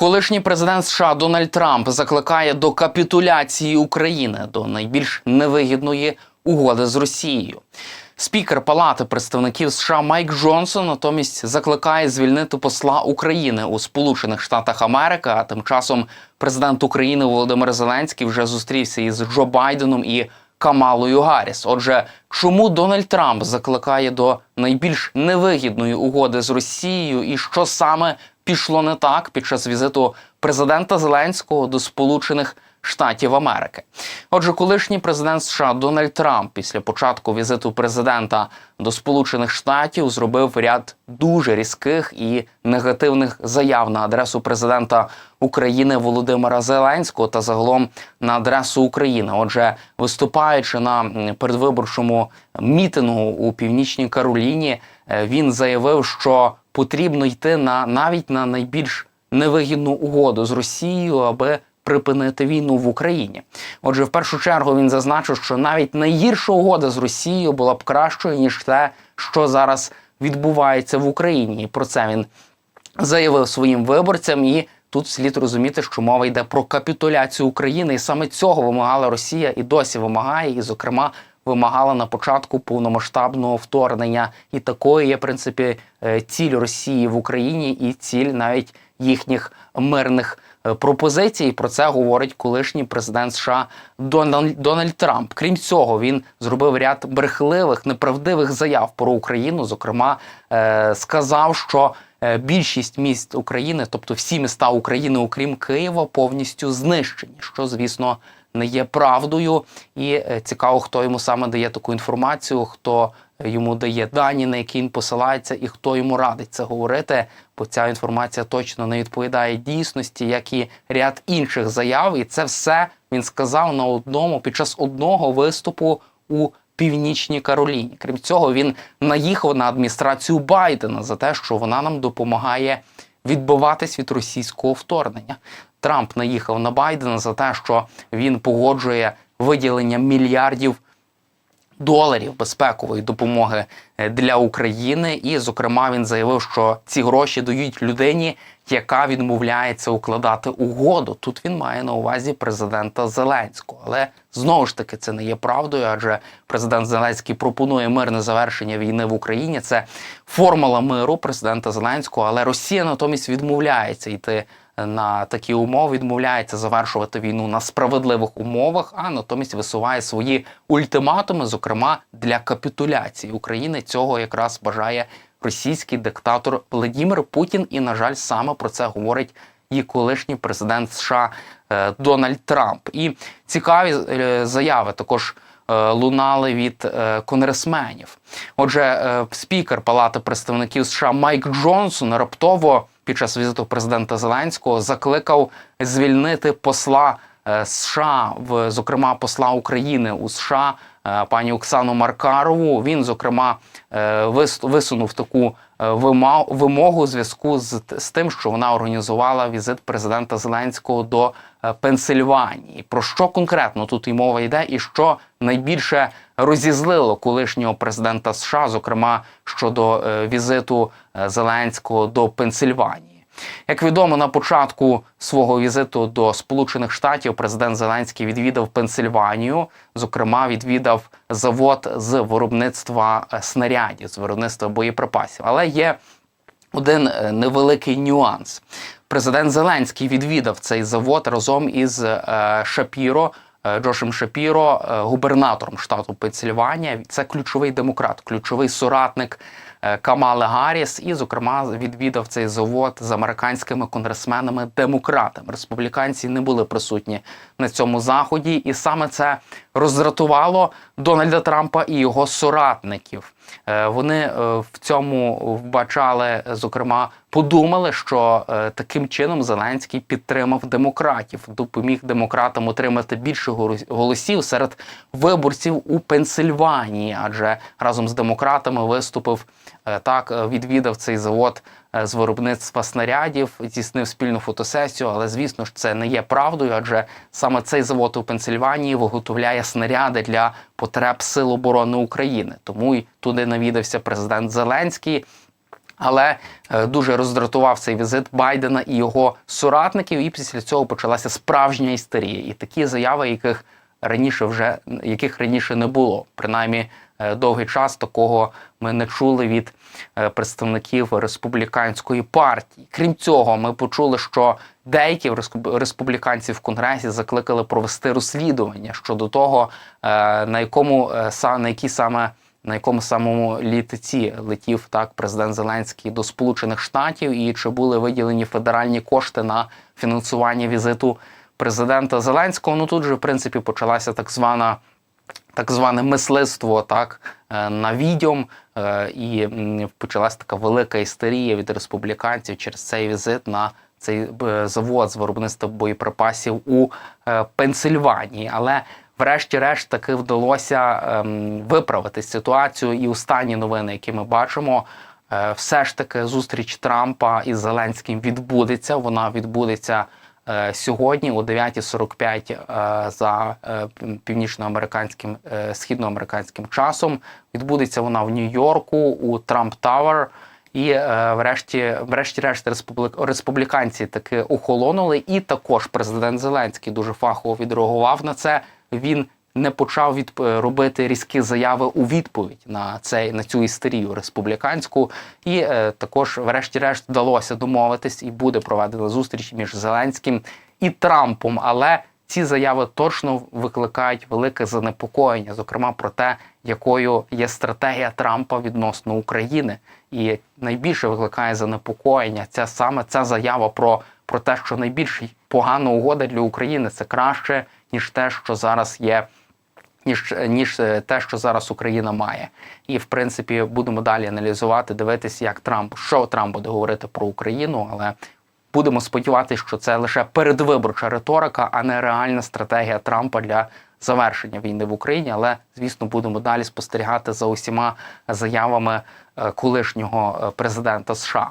Колишній президент США Дональд Трамп закликає до капітуляції України до найбільш невигідної угоди з Росією. Спікер Палати представників США Майк Джонсон натомість закликає звільнити посла України у Сполучених Штатах Америки. А тим часом президент України Володимир Зеленський вже зустрівся із Джо Байденом і Камалою Гарріс. Отже, чому Дональд Трамп закликає до найбільш невигідної угоди з Росією, і що саме пішло не так під час візиту президента Зеленського до Сполучених Штатів Америки? Отже, колишній президент США Дональд Трамп після початку візиту президента до Сполучених Штатів зробив ряд дуже різких і негативних заяв на адресу президента України Володимира Зеленського та загалом на адресу України. Отже, виступаючи на передвиборчому мітингу у північній Кароліні, е, він заявив, що потрібно йти на навіть на найбільш невигідну угоду з Росією, аби припинити війну в Україні. Отже, в першу чергу він зазначив, що навіть найгірша угода з Росією була б кращою ніж те, що зараз відбувається в Україні. І про це він заявив своїм виборцям. І тут слід розуміти, що мова йде про капітуляцію України, і саме цього вимагала Росія і досі вимагає, і, зокрема. Вимагала на початку повномасштабного вторгнення, і такою є в принципі е, ціль Росії в Україні, і ціль навіть їхніх мирних е, пропозицій. Про це говорить колишній президент США Дональд, Дональд Трамп. Крім цього, він зробив ряд брехливих, неправдивих заяв про Україну. Зокрема, е, сказав, що більшість міст України, тобто всі міста України, окрім Києва, повністю знищені. Що звісно не є правдою, і е, цікаво, хто йому саме дає таку інформацію, хто йому дає дані, на які він посилається, і хто йому радить це говорити. Бо ця інформація точно не відповідає дійсності, як і ряд інших заяв. І це все він сказав на одному під час одного виступу у Північній Кароліні. Крім цього, він наїхав на адміністрацію Байдена за те, що вона нам допомагає відбиватись від російського вторгнення. Трамп наїхав на Байдена за те, що він погоджує виділення мільярдів доларів безпекової допомоги е, для України. І, зокрема, він заявив, що ці гроші дають людині, яка відмовляється укладати угоду. Тут він має на увазі президента Зеленського. Але знову ж таки це не є правдою, адже президент Зеленський пропонує мирне завершення війни в Україні. Це формула миру президента Зеленського, але Росія натомість відмовляється йти на такі умови, відмовляється завершувати війну на справедливих умовах, а натомість висуває свої ультиматуми, зокрема для капітуляції України. Цього якраз бажає російський диктатор Владимир Путін. І, на жаль, саме про це говорить і колишній президент США е, Дональд Трамп. І цікаві е, заяви також. е, Лунали від конгресменів. Отже, спікер Палати представників США Майк Джонсон раптово під час візиту президента Зеленського закликав звільнити посла е, США, зокрема посла України у США пані Оксану Маркарову. Він зокрема е, висунув таку е, вимогу у зв'язку з, з тим, що вона організувала візит президента Зеленського до е, Пенсильванії. Про що конкретно тут і мова йде, і що найбільше розізлило колишнього президента США, зокрема щодо е, візиту е, Зеленського до Пенсильванії. Як відомо, на початку свого візиту до Сполучених Штатів президент Зеленський відвідав Пенсильванію. Зокрема, відвідав завод з виробництва е, снарядів, з виробництва боєприпасів. Але є один е, невеликий нюанс. Президент Зеленський відвідав цей завод разом із е, Шапіро. Джошем Шапіро, губернатором штату Пенсильванія. Це ключовий демократ, ключовий соратник Камали Гарріс, і, зокрема, відвідав цей завод з американськими конгресменами-демократами. Республіканці не були присутні на цьому заході, і саме це роздратувало Дональда Трампа і його соратників. Е, Вони е, в цьому вбачали, зокрема, подумали, що е, таким чином Зеленський підтримав демократів, допоміг демократам отримати більше голосів серед виборців у Пенсильванії, адже разом з демократами виступив е, так, е, відвідав цей завод з виробництва снарядів, здійснив спільну фотосесію. Але звісно ж, це не є правдою, адже саме цей завод у Пенсильванії виготовляє снаряди для потреб Сил оборони України. Тому й туди навідався президент Зеленський. Але е, дуже роздратував цей візит Байдена і його соратників, і після цього почалася справжня істерія. І такі заяви, яких раніше вже яких раніше не було. Принаймні, е, довгий час такого ми не чули від е, представників республіканської партії. Крім цього, ми почули, що деякі респуб- республіканці в конгресі закликали провести розслідування щодо того, на якому на якій саме. На якому самому літаці летів так президент Зеленський до Сполучених Штатів, і чи були виділені федеральні кошти на фінансування візиту президента Зеленського? Ну тут же в принципі почалася так звана так зване мисливство так е, на відьом, е, і м, почалась така велика істерія від республіканців через цей візит на цей е, завод з виробництва боєприпасів у Пенсильванії. Але врешті-решт таки вдалося ем, виправити ситуацію. І останні новини, які ми бачимо, е, все ж таки зустріч Трампа із Зеленським відбудеться. Вона відбудеться е, сьогодні о 9.45 е, за е, північноамериканським східноамериканським часом. Відбудеться вона в Нью-Йорку у Трамп Тавер. І врешті, врешті-решт, республік... республіканці таки охолонули, і також президент Зеленський дуже фахово відреагував на це. Він не почав від е, робити різкі заяви у відповідь на цей на цю істерію республіканську. І е, також, врешті-решт, вдалося домовитись, і буде проведена зустріч між Зеленським і Трампом. Але ці заяви точно викликають велике занепокоєння, зокрема про те, якою є стратегія Трампа відносно України. І найбільше викликає занепокоєння ця саме ця заява про, про те, що найбільш погана угода для України це краще, ніж те, що зараз є. Ніж ніж е, те, що зараз Україна має, і в принципі будемо далі аналізувати, дивитися, як Трамп що Трамп буде говорити про Україну, але будемо сподіватися, що це лише передвиборча риторика, а не реальна стратегія Трампа для завершення війни в Україні. Але звісно, будемо далі спостерігати за усіма заявами е, колишнього е, президента США.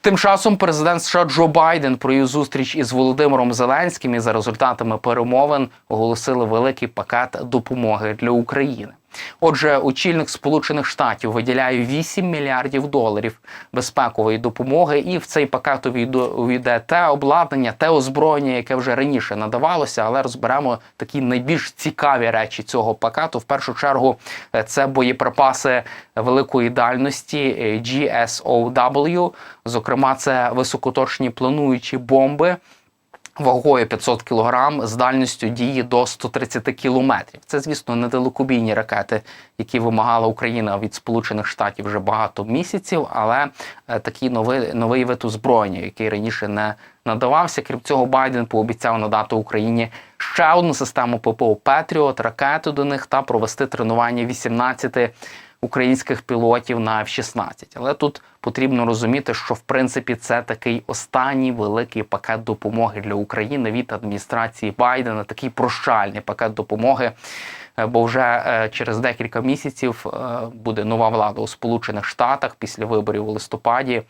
Тим часом президент США Джо Байден провів зустріч із Володимиром Зеленським і за результатами перемовин оголосили великий пакет допомоги для України. Отже, очільник Сполучених Штатів виділяє 8 мільярдів доларів безпекової допомоги, і в цей пакет увійде те обладнання, те озброєння, яке вже раніше надавалося, але розберемо такі найбільш цікаві речі цього пакету. В першу чергу е, це боєприпаси великої дальності е, GSOW, Зокрема, це високоточні плануючі бомби вагою 500 кг з дальністю дії до 130 кілометрів. Це, звісно, недалекобійні ракети, які вимагала Україна від Сполучених Штатів вже багато місяців, але е, такий новий, новий вид озброєння, який раніше не надавався. Крім цього, Байден пообіцяв надати Україні ще одну систему ППО Петріот, ракети до них та провести тренування 18 українських пілотів на F-16. Але тут потрібно розуміти, що в принципі це такий останній великий пакет допомоги для України від адміністрації Байдена, такий прощальний пакет допомоги. Е, Бо вже е, через декілька місяців е, буде нова влада у Сполучених Штатах після виборів у листопаді.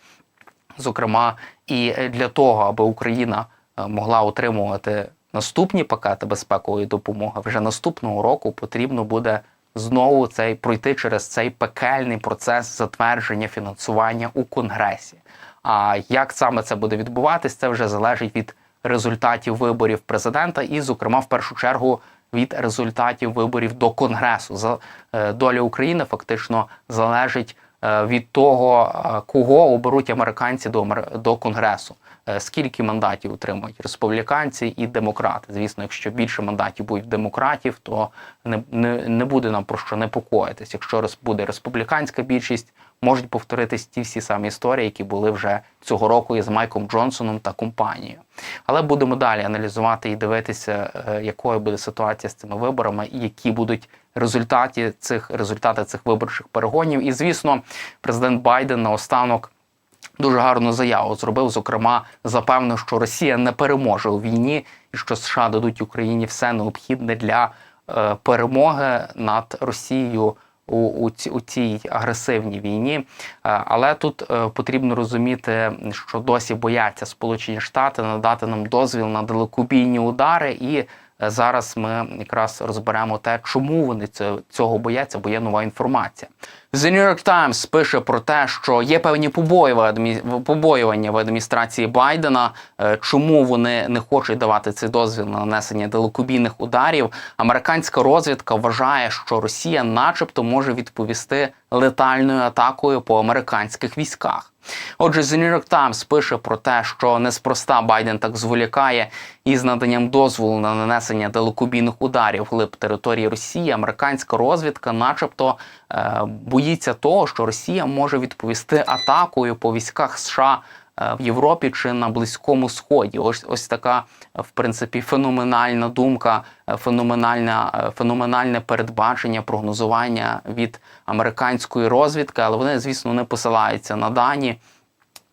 Зокрема, і для того, аби Україна могла отримувати наступні пакети безпекової допомоги, вже наступного року потрібно буде знову цей пройти через цей пекельний процес затвердження фінансування у Конгресі. А як саме це буде відбуватись, це вже залежить від результатів виборів президента, і, зокрема, в першу чергу. Від результатів виборів до Конгресу За- е, доля України фактично залежить від того, е, кого оберуть американці до до Конгресу. Е, Скільки мандатів отримують республіканці і демократи? Звісно, якщо більше мандатів будуть демократів, то не, не, не буде нам про що непокоїтись. Якщо буде республіканська більшість, можуть повторитись ті всі самі історії, які були вже цього року із Майком Джонсоном та компанією. Але будемо далі аналізувати і дивитися, е, якою буде ситуація з цими виборами, і які будуть результати цих результати цих виборчих перегонів. І звісно, президент Байден наостанок. Дуже гарну заяву зробив. Зокрема, запевнив, що Росія не переможе у війні, і що США дадуть Україні все необхідне для е, перемоги над Росією у, у, ці, у цій агресивній війні. Е, але тут е, потрібно розуміти, що досі бояться Сполучені Штати надати нам дозвіл на далекобійні удари, і зараз ми якраз розберемо те, чому вони цього бояться, бо є нова інформація. The New York Times пише про те, що є певні побоювання в адміністрації Байдена, е, чому вони не хочуть давати цей дозвіл на нанесення далекобійних ударів. Американська розвідка вважає, що Росія, начебто, може відповісти летальною атакою по американських військах. Отже, The New York Times пише про те, що неспроста Байден так зволікає із наданням дозволу на нанесення далекобійних ударів глиб території Росії. Американська розвідка, начебто, е, боїться того, що Росія може відповісти атакою по військах США в Європі чи на Близькому Сході. Ось ось така, е, в принципі, феноменальна думка, е, феноменальна, е, феноменальне передбачення, прогнозування від американської розвідки, але вони, звісно, не посилаються на дані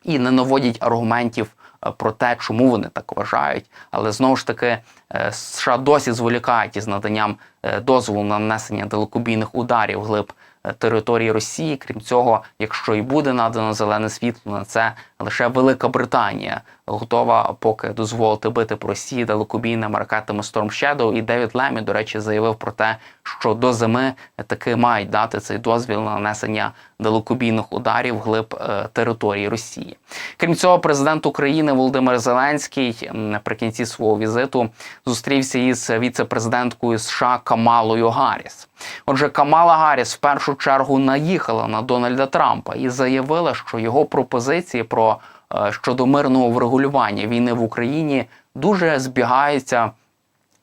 і не наводять аргументів е, про те, чому вони так вважають. Але знову ж таки, е, США досі зволікають із наданням е, дозволу на нанесення далекобійних ударів глиб е, території Росії. Крім цього, якщо і буде надано зелене світло на це, лише Велика Британія готова поки дозволити бити по Росії далекобійними ракетами Storm Shadow. І Девід Лемі, до речі, заявив про те, що до зими таки мають дати цей дозвіл на нанесення далекобійних ударів глиб е, території Росії. Крім цього, президент України Володимир Зеленський наприкінці свого візиту зустрівся із віце-президенткою США Камалою Гарріс. Отже, Камала Гарріс в першу чергу наїхала на Дональда Трампа і заявила, що його пропозиції про е, щодо мирного врегулювання війни в Україні дуже збігаються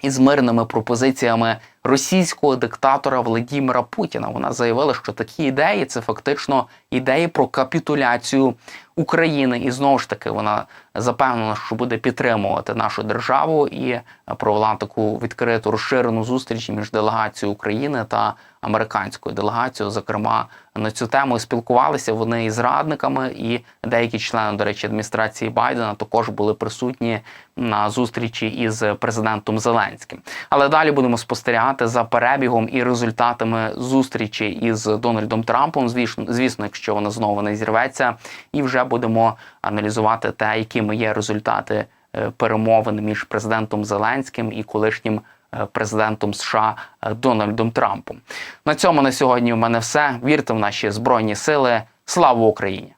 із мирними пропозиціями російського диктатора Владімира Путіна. Вона заявила, що такі ідеї це фактично ідеї про капітуляцію України. І знову ж таки вона запевнена, що буде підтримувати нашу державу і провела таку відкриту розширену зустріч між делегацією України та американською делегацією. Зокрема, на цю тему спілкувалися вони із радниками, і деякі члени, до речі, адміністрації Байдена також були присутні на зустрічі із президентом Зеленським. Але далі будемо спостерігати за перебігом і результатами зустрічі із Дональдом Трампом. Звісно, звісно, якщо вона знову не зірветься, і вже будемо аналізувати те, якими є результати е, перемовин між президентом Зеленським і колишнім е, президентом США е, Дональдом Трампом. На цьому на сьогодні в мене все. Вірте в наші збройні сили. Слава Україні!